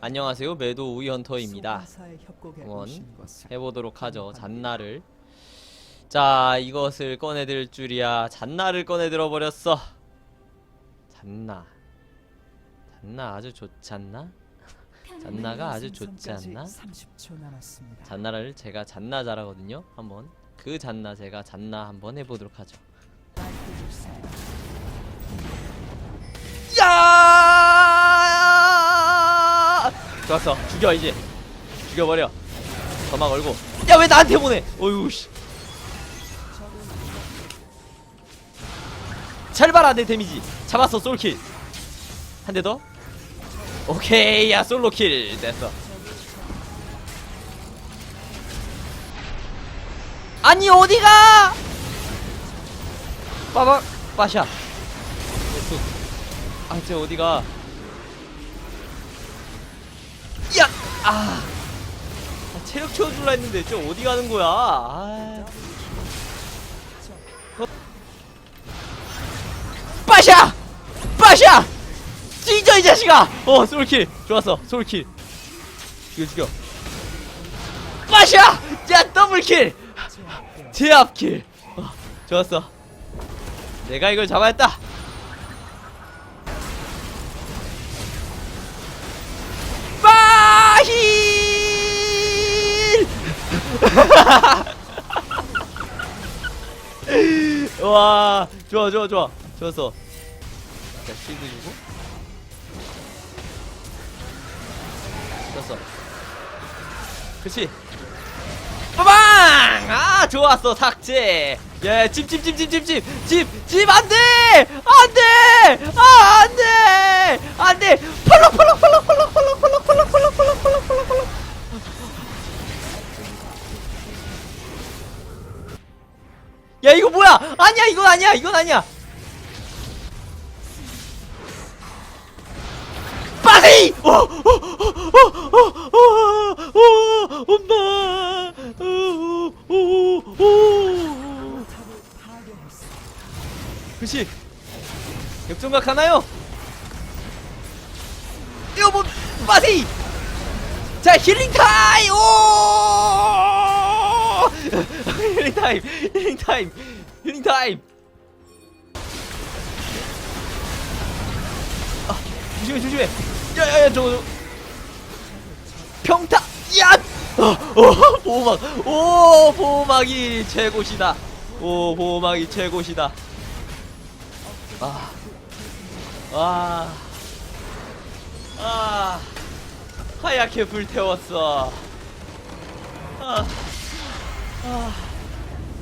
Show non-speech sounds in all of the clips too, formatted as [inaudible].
안녕하세요. 매도 우이 헌터입니다. 응원 오신 것을 해보도록 하죠. 잔나를. 자 이것을 꺼내들 줄이야 잔나를 꺼내들어 버렸어. 잔나. 잔나 아주 좋지 않나? 잔나가 아주 좋지 않나? 30초 남았습니다. 잔나를 제가 잔나 잘하거든요. 한번 그 잔나 제가 잔나 한번 해보도록 하죠. 야! 좋았어. 죽여 이제. 죽여버려. 점막 걸고. 야 왜 나한테 보내? 어휴 씨. 잘 봐라 내 데미지. 잡았어 솔킬. 한 대 더. 오케이 야 솔로킬 됐어. 아니 어디가? 빠바 빠샤. 아, 쟤 어디가? 아! 아, 체력 채워줄라 했는데 저 어디 가는 거야? 아. 어? 빠샤! 빠샤! 찢어 이 자식아! 어 솔킬 좋았어 솔킬 죽여 죽여 빠샤! 야 더블킬! 제압킬 어, 좋았어 내가 이걸 잡아야 했다 [laughs] 와, 좋아, 좋아, 좋아. 좋았어. 자, 실드 주고. 좋았어. 그치. 빠방! 아, 좋았어, 삭제. 예, 집, 집, 집, 집, 집, 집, 집, 집, 안 돼! 안 돼! 아, 안 돼! 안 돼! 야, 이거 뭐야? 아니야, 이건 아니야, 이건 아니야. 어, 어, 어, 어, 어, 어, 어, 엄마! 어, 어, 어, 어. 역전각 하나요? 뭐, 빠세이! 자, 힐링 타임! 오! 타임! 힐링 타임! 힐링 타임! 아, 조심해, 조심해! 야, 야, 야, 저거, 저거. 평타! 야! 어, 어, 보호막! 오, 보호막이 최고시다! 오, 보호막이 최고시다! 아, 아, 아, 하얗게 불태웠어. 아, 아,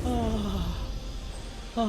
あ。